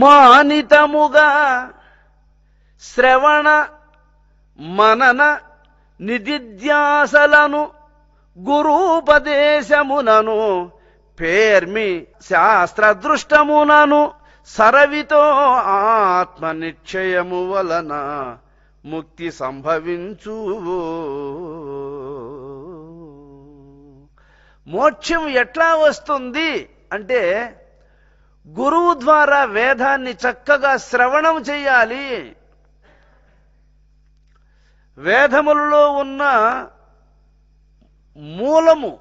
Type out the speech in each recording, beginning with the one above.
మానితముగా శ్రవణ మనన నిధిధ్యాసలను గురూపదేశమునను పేర్మి శాస్త్రదృష్టమునను సరవితో ఆత్మ నిశ్చయము వలన ముక్తి సంభవించు. మోక్షం ఎట్లా వస్తుంది అంటే గురువు ద్వారా వేదాన్ని చక్కగా శ్రవణం చేయాలి. వేదములలో ఉన్న మూలము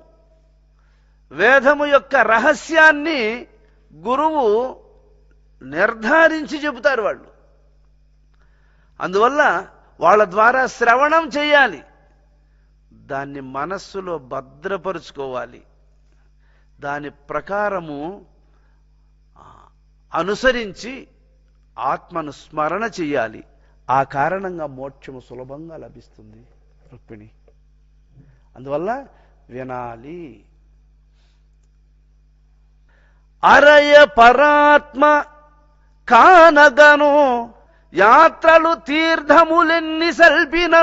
వేదము యొక్క రహస్యాన్ని గురువు నిర్ధారించి చెబుతారు వాళ్ళు. అందువల్ల వాళ్ళ ద్వారా శ్రవణం చేయాలి. దాన్ని మనస్సులో భద్రపరుచుకోవాలి. దాని ప్రకారము అనుసరించి ఆత్మను స్మరణ చెయ్యాలి ఆ కారణంగా మోక్షము సులభంగా లభిస్తుంది రుక్మిణి. అందువల్ల వినాలి. అరయ పరాత్మ కానగను యాత్రలు తీర్థములెన్ని సల్పిన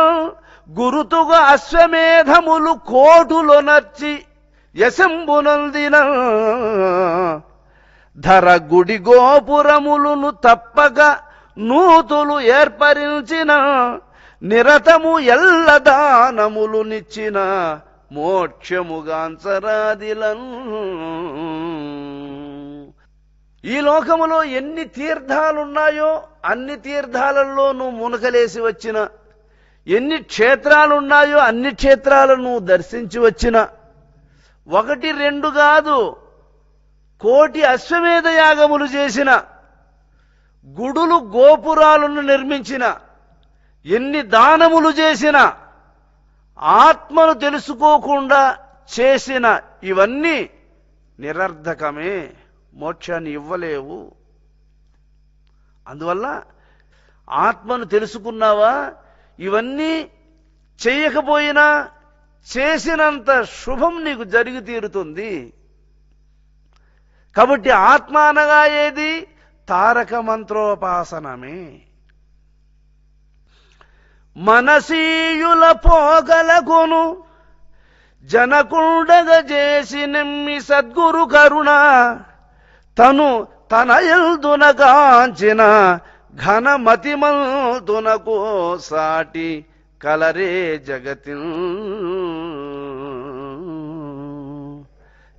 గురుతుగా అశ్వమేధములు కోటులొనర్చి యశంబునందిన ధర గుడి గోపురములను తప్పక నూతులు ఏర్పరించిన నిరతము ఎల్ల దానములు నిచ్చిన మోక్షముగాంచరాదిలను ఈ లోకములో ఎన్ని తీర్థాలున్నాయో అన్ని తీర్థాలలో నువ్వు మునకలేసి వచ్చిన ఎన్ని క్షేత్రాలున్నాయో అన్ని క్షేత్రాలను దర్శించి వచ్చిన ఒకటి రెండు కాదు కోటి అశ్వమేధ యాగములు చేసిన గుడులు గోపురాలను నిర్మించిన ఎన్ని దానములు చేసిన ఆత్మను తెలుసుకోకుండా చేసిన ఇవన్నీ నిరర్ధకమే మోక్షాన్ని ఇవ్వలేవు. అందువల్ల ఆత్మను తెలుసుకున్నావా? ఇవన్నీ చేయకపోయినా చేసినంత శుభం నీకు జరిగి తీరుతుంది. కాబట్టి ఆత్మ అనగా ఏది? తారక మంత్రోపాసనమే. మనసీయుల పోగలకును జనకుండగ చేసి నెమ్మి సద్గురు కరుణ తను తన ఎల్దునగాంచిన ఘనమతిమంతునకు సాటి కలరే జగతి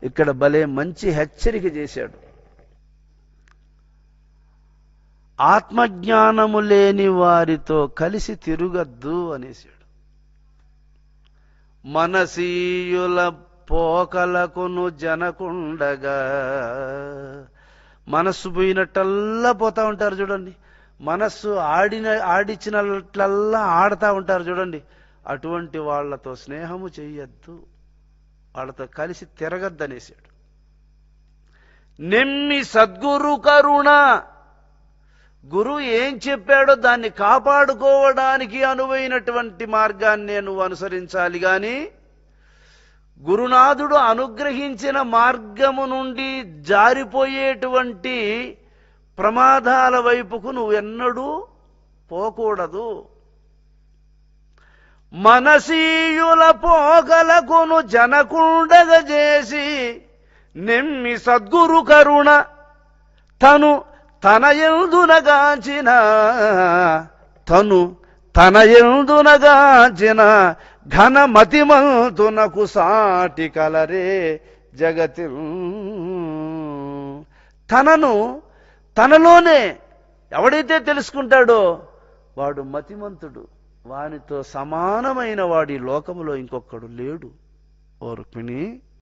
ఇక్కడ భలే మంచి హెచ్చరిక చేశాడు. ఆత్మజ్ఞానము లేని వారితో కలిసి తిరుగద్దు అనేసాడు మనసీయుల పోకలకును జనకుండగా మనస్సు పోయినట్టల్లా పోతా ఉంటారు చూడండి. మనస్సు ఆడిన ఆడిచ్చినట్లల్లా ఆడతా ఉంటారు చూడండి. అటువంటి వాళ్ళతో స్నేహము చెయ్యొద్దు. వాళ్ళతో కలిసి తిరగద్దనేసాడు. నిమ్మి సద్గురు కరుణ. గురువు ఏం చెప్పాడో దాన్ని కాపాడుకోవడానికి అనువైనటువంటి మార్గాన్ని నువ్వు అనుసరించాలి గాని గురునాథుడు అనుగ్రహించిన మార్గము నుండి జారిపోయేటువంటి ప్రమాదాల వైపుకు నువ్వెన్నడూ పోకూడదు. మనసీయుల పోగలకును జనకుండగ చేసి నెమ్మి సద్గురు కరుణ తను తన ఎందునగాచిన తను తన ఎందునగాంచిన ఘనమతిమంతునకు సాటి కలరే జగతి తనను తనలోనే ఎవడైతే తెలుసుకుంటాడో వాడు మతిమంతుడు. వానితో సమానమైన వాడి లోకములో ఇంకొకడు లేడు. ఓ రుక్మిణి